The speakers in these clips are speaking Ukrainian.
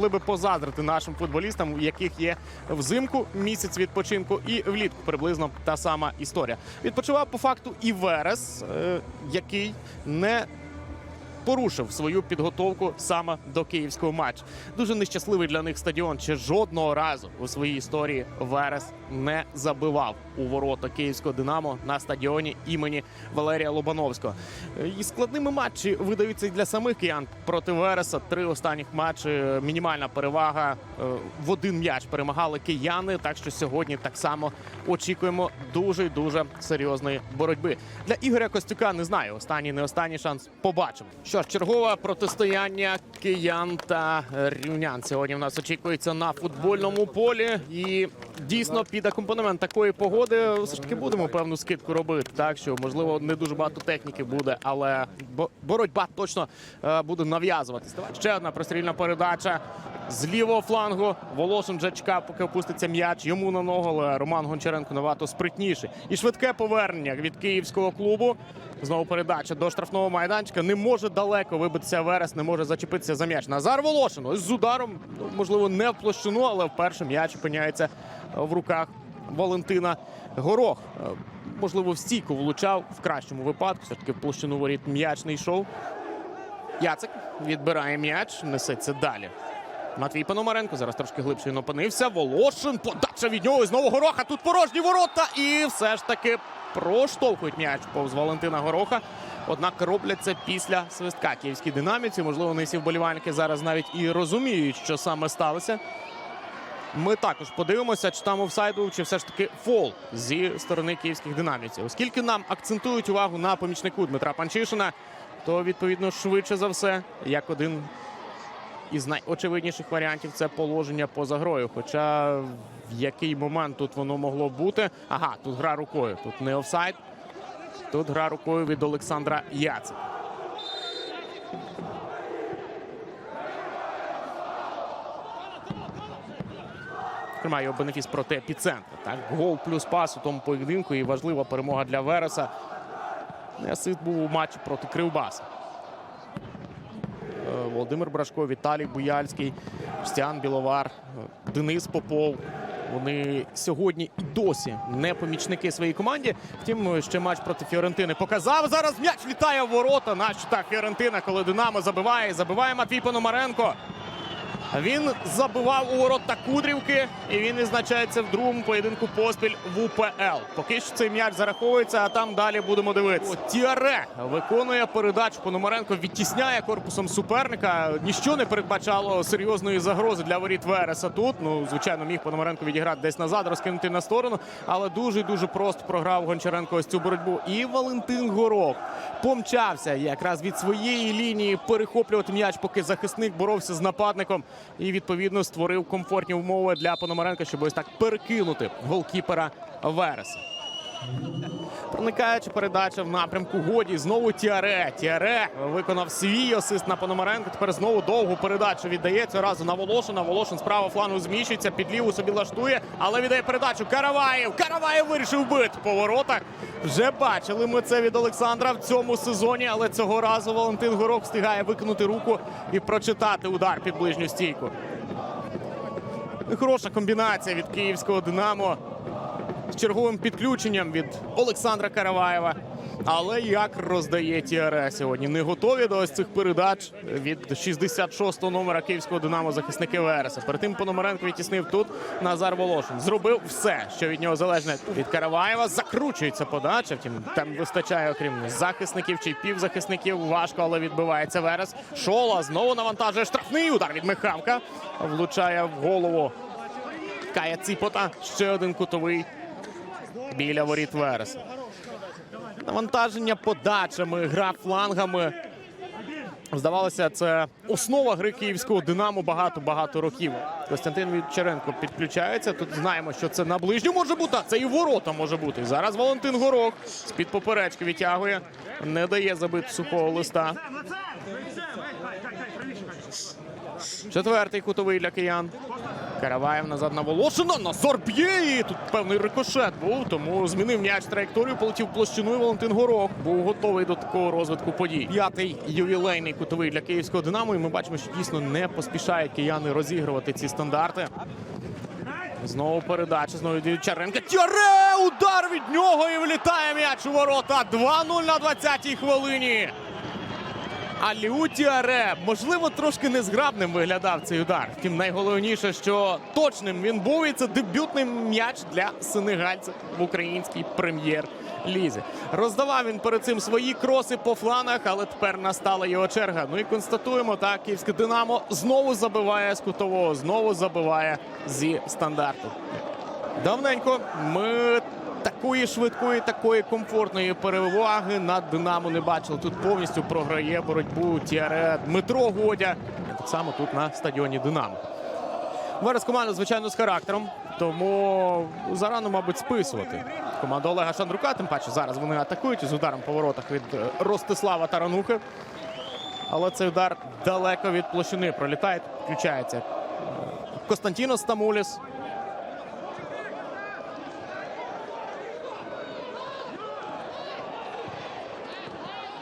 Могли би позаздрити нашим футболістам, у яких є взимку місяць відпочинку, і влітку приблизно та сама історія. Відпочивав по факту і Верес, е, який не порушив свою підготовку саме до київського матчу. Дуже нещасливий для них стадіон. Чи жодного разу у своїй історії Верес не забивав у ворота київського Динамо на стадіоні імені Валерія Лобановського. І складними матчі видаються і для самих киян проти Вереса. Три останніх матчі е, мінімальна перевага е, в один м'яч перемагали кияни. Так що сьогодні так само очікуємо дуже дуже серйозної боротьби. Для Ігоря Костюка не знаю. Останній не останній шанс. Побачимо. Що ж, чергове протистояння киян та рівнян сьогодні в нас очікується на футбольному полі. І дійсно під акомпанемент такої погоди все ж таки будемо певну скидку робити. Так що можливо не дуже багато техніки буде, але бо- боротьба точно е, буде нав'язуватись. Ще одна прострільна передача з лівого флангу. Волошин вже чекав, поки опуститься м'яч. Йому на ногу, але Роман Гончаренко набагато спритніший. І швидке повернення від київського клубу. Знову передача до штрафного майданчика. Не може далеко вибитися Верес, не може зачепитися за м'яч. Назар Волошин з ударом, ну, можливо, не в площину, але вперше м'яч опиняється в руках Валентина Горох. Е, Можливо, в стійку влучав в кращому випадку. Все ж таки в площину воріт м'яч не йшов. Яцик відбирає м'яч, несеться далі. Матвій Пономаренко зараз трошки глибше він опинився. Волошин, подача від нього і знову Гороха. Тут порожні ворота. І все ж таки проштовхують м'яч повз Валентина Гороха. Однак роблять це після свистка київській динаміці. Можливо, не всі вболівальники зараз навіть і розуміють, що саме сталося. Ми також подивимося, чи там офсайду, чи все ж таки фол зі сторони київських динамівців. Оскільки нам акцентують увагу на помічнику Дмитра Панчишина, то відповідно швидше за все, як один із найочевидніших варіантів це положення поза грою. Хоча в який момент тут воно могло бути? Ага, тут гра рукою. Тут не офсайд. Тут гра рукою від Олександра Яцика. Зокрема, його бенефіс проти епіцентра. Так, гол плюс пас у тому поєдинку і важлива перемога для Вереса. Асист був у матчі проти Кривбаса. Е, Володимир Брашко, Віталій Буяльський, Стян Біловар, е, Денис Попов. Вони сьогодні і досі не помічники своїй команді. Втім, е, ще матч проти Фіорентини показав. Зараз м'яч літає в ворота на та Фіорентина, коли Динамо забиває. Забиває Матвій Пономаренко. Він забивав у ворота Кудрівки, і він відзначається в другому поєдинку поспіль в УПЛ. Поки що цей м'яч зараховується, а там далі будемо дивитися. О, Тіаре виконує передачу. Пономаренко відтісняє корпусом суперника. Ніщо не передбачало серйозної загрози для воріт Вереса тут. Ну, звичайно, міг Пономаренко відіграти десь назад, розкинути на сторону, але дуже дуже просто програв Гончаренко ось цю боротьбу. І Валентин Горох помчався якраз від своєї лінії перехоплювати м'яч, поки захисник боровся з нападником. І відповідно створив комфортні умови для Пономаренка, щоб ось так перекинути голкіпера Вереса. Проникаючи передача в напрямку годі. Знову Тіаре. Тіаре виконав свій асист на Пономаренко. Тепер знову довгу передачу віддає цього разу на Волошина. Волошин справа флангу зміщується, під ліву собі лаштує, але віддає передачу. Караваєв. Караваєв вирішив бити по воротах. Вже бачили ми це від Олександра в цьому сезоні, але цього разу Валентин Горох встигає викинути руку і прочитати удар під ближню стійку. Хороша комбінація від київського Динамо з черговим підключенням від Олександра Караваєва. Але як роздає Тіаре сьогодні? Не готові до ось цих передач від 66-го номера київського динамо захисники Вереса. Перед тим Пономаренко відтіснив тут Назар Волошин. Зробив все, що від нього залежне від Караваєва. Закручується подача. Втім, там вистачає, окрім захисників чи півзахисників. Важко, але відбивається Верес. Шола знову навантажує штрафний удар від Михавка. Влучає в голову Кая Ціпота. Ще один кутовий біля воріт Вереса. Навантаження подачами, гра флангами. Здавалося, це основа гри київського Динамо багато-багато років. Костянтин Вітчаренко підключається. Тут знаємо, що це на ближню може бути. а Це і ворота може бути. Зараз Валентин Горох з-під поперечки відтягує, не дає забити сухого листа. Четвертий кутовий для киян. Караваєв назад на Волошина. Назар б'є. І Тут певний рикошет був, тому змінив м'яч траєкторію, полетів в площину. Валентин Горох був готовий до такого розвитку подій. П'ятий ювілейний кутовий для київського Динамо. І ми бачимо, що дійсно не поспішають кияни розігрувати ці стандарти. Знову передача, знову Дівчаренка. Тяре! Удар від нього і влітає м'яч у ворота. 2-0 на 20-й хвилині. Аліу Тіаре, можливо, трошки незграбним виглядав цей удар. Втім, найголовніше, що точним він був, і це дебютний м'яч для сенегальців в українській прем'єр-лізі. Роздавав він перед цим свої кроси по фланах, але тепер настала його черга. Ну і констатуємо, так, київське Динамо знову забиває з кутового, знову забиває зі стандарту. Давненько ми такої швидкої, такої комфортної переваги над Динамо не бачили. Тут повністю програє боротьбу Тіаре Дмитро Годя. Так само тут на стадіоні Динамо. Верес команда, звичайно, з характером, тому зарано, мабуть, списувати. Команда Олега Шандрука, тим паче зараз вони атакують з ударом по воротах від Ростислава Таранухи. Але цей удар далеко від площини пролітає. Включається е, Костянтінос Стамуліс.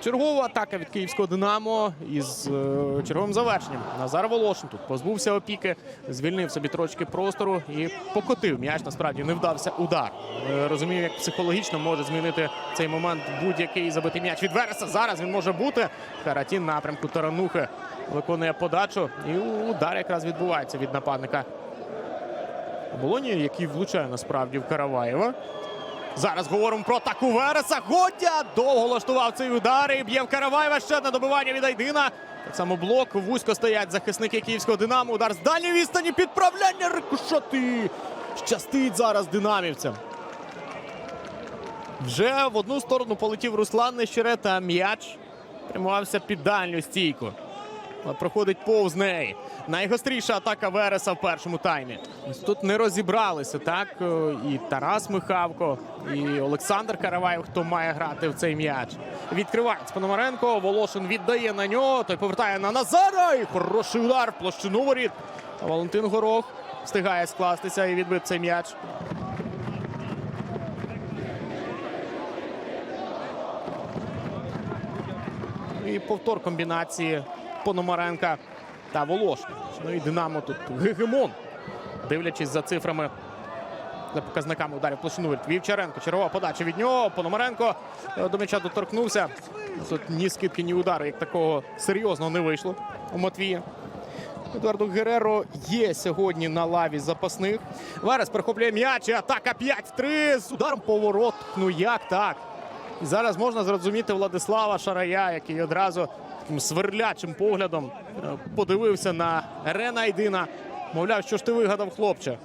Чергова атака від київського Динамо із е, черговим завершенням. Назар Волошин тут позбувся опіки, звільнив собі трошки простору і покотив м'яч. Насправді не вдався удар. Е, розумію, як психологічно може змінити цей момент будь-який забитий м'яч від Вереса. Зараз він може бути. Каратін напрямку Таранухи виконує подачу. І удар якраз відбувається від нападника. Болоні, який влучає насправді в Караваєва. Зараз говоримо про атаку Вереса. Годя довго влаштував цей удар і б'є в Караваєва. Ще одне добивання від Айдина. Так само блок. Вузько стоять захисники київського Динамо. Удар з дальньої відстані. Підправляння рикошоти. Щастить зараз динамівцям. Вже в одну сторону полетів Руслан Нещерет, м'яч прямувався під дальню стійку. Проходить повз неї. Найгостріша атака Вереса в першому таймі. Тут не розібралися, так? Е, І Тарас Михавко, і Олександр Караваєв, хто має грати в цей м'яч. Відкривається Пономаренко. Волошин віддає на нього. Той повертає на Назара. І хороший удар в площину воріт. Валентин Горох встигає скластися і відбити цей м'яч. І повтор комбінації Пономаренка та Волошина. Ну і Динамо тут гегемон. Дивлячись за цифрами, за показниками ударів площину. Вівчаренко. Чергова подача від нього. Пономаренко е, до м'яча доторкнувся. Тут ні скидки, ні удару, як такого серйозного не вийшло у Матвія. Едуардо Гереро є сьогодні на лаві запасних. Верес перехоплює м'яч. і Атака 5-3 з ударом по ворот. Ну як так? І зараз можна зрозуміти Владислава Шарая, який одразу таким сверлячим поглядом е, подивився на Рена Айдина. Мовляв, що ж ти вигадав, хлопче.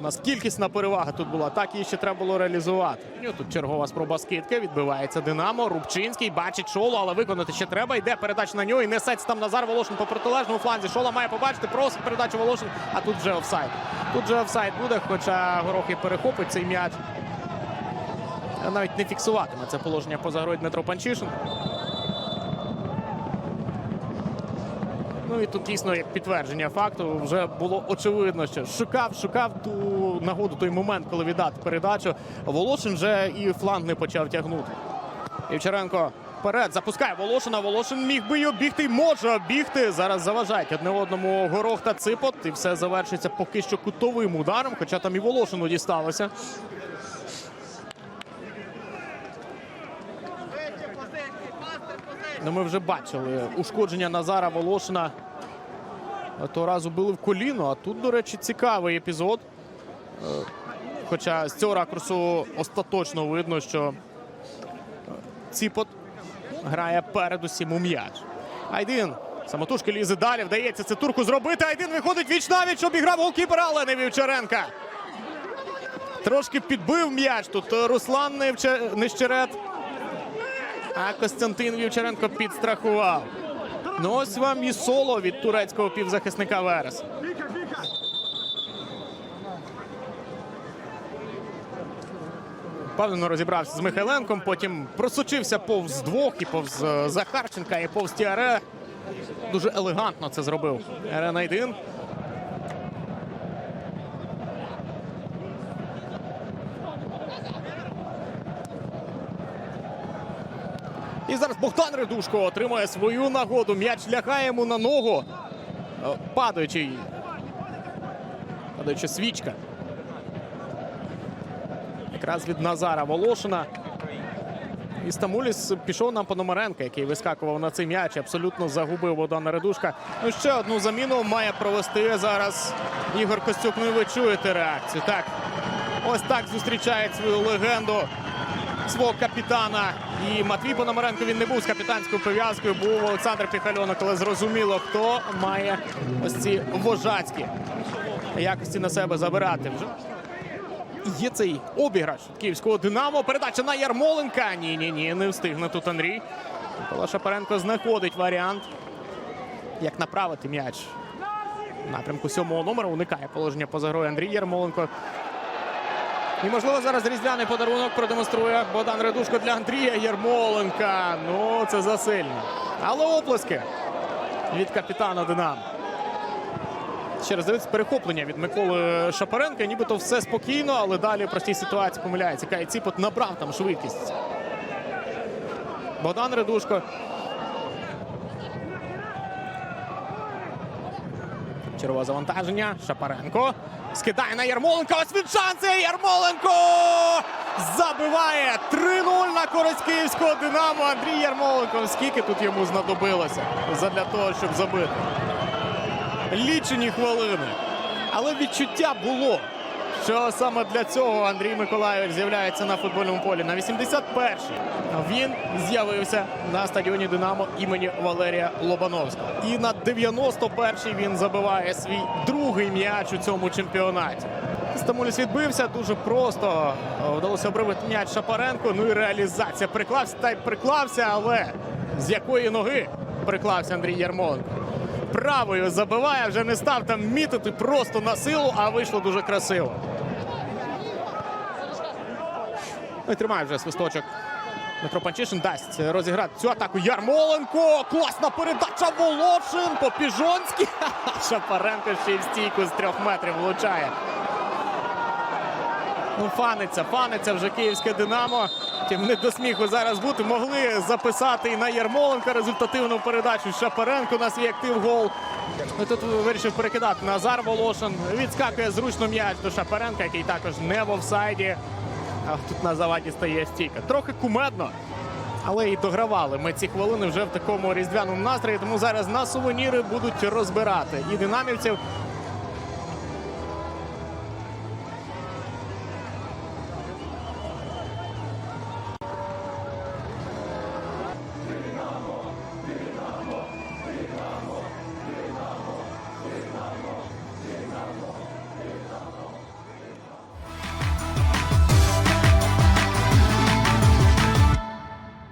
У нас кількісна перевага тут була, так її ще треба було реалізувати. Тут чергова спроба скидки. Відбивається Динамо. Рубчинський бачить шолу, але виконати ще треба. Йде передача на нього. І несеться там Назар Волошин по протилежному фланзі. Шола має побачити, просить передачу Волошин. А тут вже офсайд. Тут вже офсайд буде, хоча горох і перехопить цей м'яч. Навіть не фіксуватиме це положення поза грою Дмитро Панчишин. Ну і тут дійсно як підтвердження факту вже було очевидно, що шукав, шукав ту нагоду, той момент, коли віддати передачу. Волошин вже і фланг не почав тягнути. Івчаренко вперед запускає Волошина. Волошин міг би й обігти, може обігти. Зараз заважають одне одному горох та ципот. І все завершиться поки що кутовим ударом, хоча там і Волошину дісталося. Ну, ми вже бачили ушкодження Назара Волошина. Того разу били в коліно. А тут, до речі, цікавий епізод. Хоча з цього ракурсу остаточно видно, що Ціпот грає передусім у м'яч. Айдин самотужки лізе далі. Вдається це турку зробити. Айдин виходить віч навіч, обіграв голкіпера, але не Вівчаренка. Трошки підбив м'яч. Тут Руслан Нещерет. А Костянтин Вівчаренко підстрахував. Ну ось вам і соло від турецького півзахисника Верес. Впевнено розібрався з Михайленком, потім просочився повз двох і повз е, Захарченка, і повз Тіаре. Дуже елегантно це зробив Ерен Айдин. Богдан Редушко отримує свою нагоду. М'яч лягає йому на ногу. Е, Падаючий. Падаюча свічка. Якраз від Назара Волошина. І Стамуліс пішов на Пономаренка, який вискакував на цей м'яч. Абсолютно загубив Богдана Редушка. Ну ще одну заміну має провести зараз Ігор Костюк. Ну і ви чуєте реакцію. Так, ось так зустрічає свою легенду свого капітана. І Матвій Пономаренко він не був з капітанською пов'язкою. Був Олександр Піхальонок, але зрозуміло, хто має ось ці вожацькі якості на себе забирати. Вже є цей обіграш київського Динамо. Передача на Ярмоленка. Ні, ні, ні, не встигне тут Андрій. Микола Шапаренко знаходить варіант, як направити м'яч. Напрямку сьомого номера уникає положення поза грою Андрій Ярмоленко. І, можливо, зараз різдвяний подарунок продемонструє Богдан Редушко для Андрія Ярмоленка. Ну, це засильно. Але оплески від капітана Динамо. Ще раз перехоплення від Миколи Шапаренка. Нібито все спокійно, але далі в простій ситуації помиляється. Кай Ціпот набрав там швидкість. Богдан Редушко. Червове завантаження. Шапаренко. Скидає на Ярмоленка. Ось він шанси. Ярмоленко забиває 3-0 на користь київського Динамо. Андрій Ярмоленко. Скільки тут йому знадобилося задля того, щоб забити? Лічені хвилини. Але відчуття було, що саме для цього Андрій Миколайович з'являється на футбольному полі. На 81-й він з'явився на стадіоні Динамо імені Валерія Лобановського. І на 91-й він забиває свій другий м'яч у цьому чемпіонаті. Стамуліс відбився дуже просто. Вдалося обривати м'яч Шапаренко. Ну і реалізація. Приклався та й приклався, але з якої ноги приклався Андрій Ярмоленко. Правою забиває, вже не став там мітити просто на силу, а вийшло дуже красиво. Ну і тримає вже свисточок. Дмитро Панчишин дасть розіграти цю атаку. Ярмоленко! Класна передача Волошин по Піжонськи. Шапаренко ще й в стійку з трьох метрів влучає. Ну, фаниться, фаниться вже київське Динамо. Тим не до сміху зараз бути. Могли записати і на Ярмоленка результативну передачу. Шапаренко на свій актив гол. Ну, тут вирішив перекидати Назар Волошин. Відскакує зручно м'яч до Шапаренка, який також не в офсайді. Тут на заваді стає стійка. Трохи кумедно. Але і догравали ми ці хвилини вже в такому різдвяному настрої. Тому зараз на сувеніри будуть розбирати і динамівців,